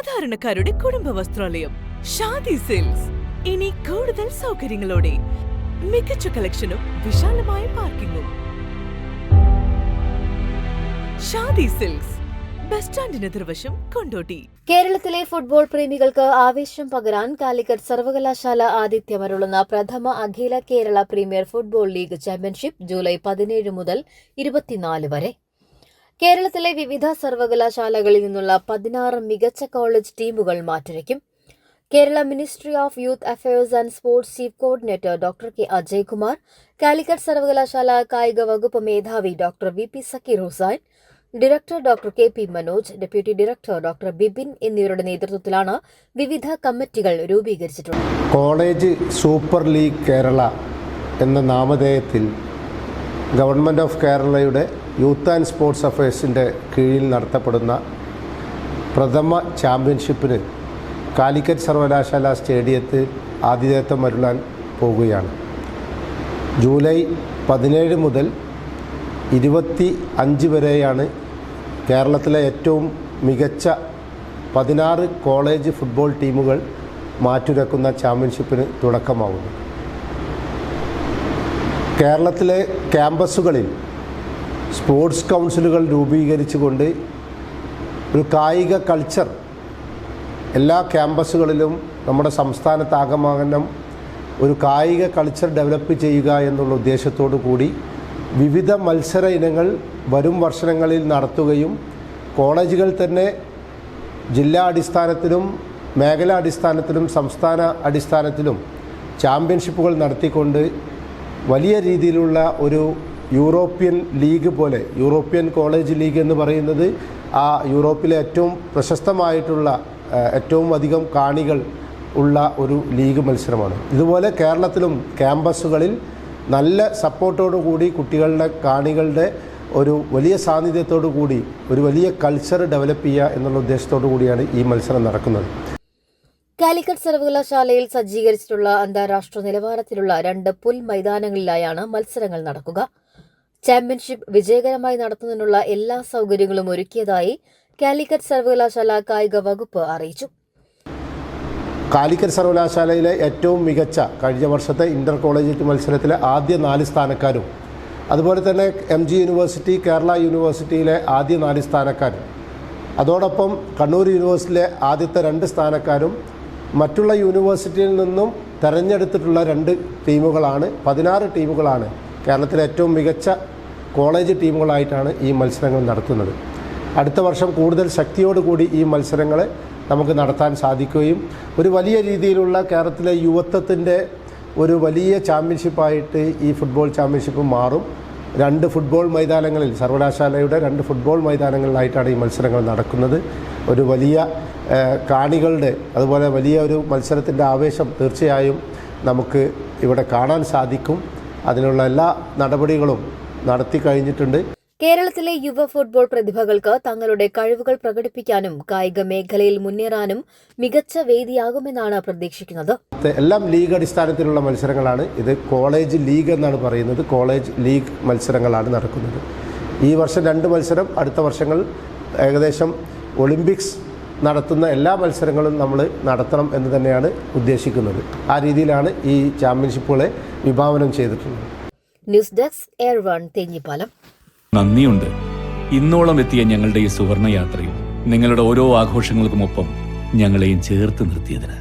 സാധാരണക്കാരുടെ കുടുംബ വസ്ത്രാലയം ഷാദി സിൽക്സ്. ഇനി കൂടുതൽ സൗകര്യങ്ങളോടെ മികച്ച കളക്ഷനും വിശാലമായ പാർക്കിങ്ങും. ഷാദി സിൽക്സ് ബസ് സ്റ്റാൻഡിന് എതിർവശം കൊണ്ടോട്ടി. കേരളത്തിലെ ഫുട്ബോൾ പ്രേമികൾക്ക് ആവേശം പകരാൻ കാലിക്കറ്റ് സർവകലാശാല ആതിഥ്യമരുളുന്ന പ്രഥമ അഖില Kerala premier football league championship July പതിനേഴ് മുതൽ ഇരുപത്തിനാല് വരെ. കേരളത്തിലെ വിവിധ സർവകലാശാലകളിൽ നിന്നുള്ള പതിനാറ് മികച്ച കോളേജ് ടീമുകൾ മാറ്റുരയ്ക്കും Kerala ministry of youth affairs and sports chief coordinator doctor K Ajaykumar Calicut സർവകലാശാല കായിക വകുപ്പ് മേധാവി doctor V P Sakeer Hussain director doctor K P Manoj deputy director doctor Bibin എന്നിവരുടെ നേതൃത്വത്തിലാണ് വിവിധ കമ്മിറ്റികൾ രൂപീകരിച്ചിട്ടുള്ളത്. കോളേജ് സൂപ്പർ ലീഗ് കേരള എന്ന നാമധേയത്തിൽ ഗവൺമെന്റ് ഓഫ് കേരളയുടെ യൂത്ത് ആൻഡ് സ്പോർട്സ് അഫയേഴ്സിന്റെ കീഴിൽ നടത്തപ്പെടുന്ന പ്രഥമ ചാമ്പ്യൻഷിപ്പിന് കാലിക്കറ്റ് സർവകലാശാല സ്റ്റേഡിയത്തിൽ ആതിഥേയത്വം അരുളാൻ പോവുകയാണ് ജൂലൈ പതിനേഴ് മുതൽ ഇരുപത്തി അഞ്ച് വരെയാണ് കേരളത്തിലെ ഏറ്റവും മികച്ച പതിനാറ് കോളേജ് ഫുട്ബോൾ ടീമുകൾ മാറ്റുരക്കുന്ന ചാമ്പ്യൻഷിപ്പിന് തുടക്കമാവുന്നത്. കേരളത്തിലെ ക്യാമ്പസുകളിൽ സ്പോർട്സ് കൗൺസിലുകൾ രൂപീകരിച്ചുകൊണ്ട് ഒരു കായിക കൾച്ചർ എല്ലാ ക്യാമ്പസുകളിലും നമ്മുടെ സംസ്ഥാനത്താകമാനം ഒരു കായിക കൾച്ചർ ഡെവലപ്പ് ചെയ്യുക എന്നുള്ള ഉദ്ദേശത്തോടു കൂടി വിവിധ മത്സര ഇനങ്ങൾ വരും വർഷങ്ങളിൽ നടത്തുകയും കോളേജുകൾ തന്നെ ജില്ലാ അടിസ്ഥാനത്തിലും മേഖലാ അടിസ്ഥാനത്തിലും സംസ്ഥാന അടിസ്ഥാനത്തിലും ചാമ്പ്യൻഷിപ്പുകൾ നടത്തിക്കൊണ്ട് വലിയ രീതിയിലുള്ള ഒരു യൂറോപ്യൻ ലീഗ് പോലെ യൂറോപ്യൻ കോളേജ് ലീഗ് എന്ന് പറയുന്നത് ആ യൂറോപ്പിലെ ഏറ്റവും പ്രശസ്തമായിട്ടുള്ള ഏറ്റവും അധികം കാണികൾ ഉള്ള ഒരു ലീഗ് മത്സരമാണ്. ഇതുപോലെ കേരളത്തിലും ക്യാമ്പസുകളിൽ നല്ല സപ്പോർട്ടോടു കൂടി കുട്ടികളുടെ കാണികളുടെ ഒരു വലിയ സാന്നിധ്യത്തോടു കൂടി ഒരു വലിയ കൾച്ചർ ഡെവലപ്പ് ചെയ്യുക എന്നുള്ള ഉദ്ദേശത്തോടു കൂടിയാണ് ഈ മത്സരം നടക്കുന്നത്. കാലിക്കറ്റ് സർവകലാശാലയിൽ സജ്ജീകരിച്ചിട്ടുള്ള അന്താരാഷ്ട്ര നിലവാരത്തിലുള്ള രണ്ട് പുൽ മൈതാനങ്ങളിലായാണ് മത്സരങ്ങൾ നടക്കുക. ചാമ്പ്യൻഷിപ്പ് വിജയകരമായി നടത്തുന്നതിനുള്ള എല്ലാ സൗകര്യങ്ങളും ഒരുക്കിയതായി കാലിക്കറ്റ് സർവകലാശാല കായിക വകുപ്പ് അറിയിച്ചു. കാലിക്കറ്റ് സർവകലാശാലയിലെ ഏറ്റവും മികച്ച കഴിഞ്ഞ വർഷത്തെ ഇന്റർ കോളേജ് മത്സരത്തിലെ ആദ്യ നാല് സ്ഥാനക്കാരും അതുപോലെ തന്നെ എം ജി യൂണിവേഴ്സിറ്റി കേരള യൂണിവേഴ്സിറ്റിയിലെ ആദ്യ നാല് സ്ഥാനക്കാരും അതോടൊപ്പം കണ്ണൂർ യൂണിവേഴ്സിറ്റിയിലെ ആദ്യത്തെ രണ്ട് സ്ഥാനക്കാരും മറ്റുള്ള യൂണിവേഴ്സിറ്റിയിൽ നിന്നും തെരഞ്ഞെടുത്തിട്ടുള്ള രണ്ട് ടീമുകളാണ് പതിനാറ് ടീമുകളാണ് കേരളത്തിലെ ഏറ്റവും മികച്ച കോളേജ് ടീമുകളായിട്ടാണ് ഈ മത്സരങ്ങൾ നടത്തുന്നത്. അടുത്ത വർഷം കൂടുതൽ ശക്തിയോടുകൂടി ഈ മത്സരങ്ങൾ നമുക്ക് നടത്താൻ സാധിക്കുകയും ഒരു വലിയ രീതിയിലുള്ള കേരളത്തിലെ യുവത്വത്തിന്റെ ഒരു വലിയ ചാമ്പ്യൻഷിപ്പായിട്ട് ഈ ഫുട്ബോൾ ചാമ്പ്യൻഷിപ്പ് മാറും. രണ്ട് ഫുട്ബോൾ മൈതാനങ്ങളിൽ സർവകലാശാലയുടെ രണ്ട് ഫുട്ബോൾ മൈതാനങ്ങളിലായിട്ടാണ് ഈ മത്സരങ്ങൾ നടക്കുന്നത്. ഒരു വലിയ കാണികളുടെ അതുപോലെ വലിയ ഒരു മത്സരത്തിന്റെ ആവേശം തീർച്ചയായും നമുക്ക് ഇവിടെ കാണാൻ സാധിക്കും. അതിനുള്ള എല്ലാ നടപടികളും നടത്തി കഴിഞ്ഞിട്ടുണ്ട്. കേരളത്തിലെ യുവ ഫുട്ബോൾ പ്രതിഭകൾക്ക് തങ്ങളുടെ കഴിവുകൾ പ്രകടിപ്പിക്കാനും കായിക മേഖലയിൽ മുന്നേറാനും മികച്ച വേദിയാകുമെന്നാണ് പ്രതീക്ഷിക്കുന്നത്. എല്ലാം ലീഗ് അടിസ്ഥാനത്തിലുള്ള മത്സരങ്ങളാണ്. ഇത് കോളേജ് ലീഗ് എന്നാണ് പറയുന്നത്. കോളേജ് ലീഗ് മത്സരങ്ങളാണ് നടക്കുന്നത്. ഈ വർഷം രണ്ട് മത്സരം അടുത്ത വർഷങ്ങൾ ഏകദേശം ഒളിമ്പിക്സ് നടത്തുന്ന എല്ലാ മത്സരങ്ങളും നമ്മൾ നടത്തണം എന്ന് തന്നെയാണ് ഉദ്ദേശിക്കുന്നത്. ആ രീതിയിലാണ് ഈ ചാമ്പ്യൻഷിപ്പുകളെ വിഭാവനം ചെയ്തിട്ടുള്ളത്. News desk air one Thenhipalam. നന്ദിയുണ്ട്. ഇന്നോളം എത്തിയ ഞങ്ങളുടെ ഈ സുവർണ യാത്രയിൽ നിങ്ങളുടെ ഓരോ ആഘോഷങ്ങൾക്കുമൊപ്പം ഞങ്ങളെയും ചേർത്ത് നിർത്തിയതിന്.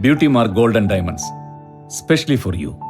Beauty mark golden diamonds specially for you.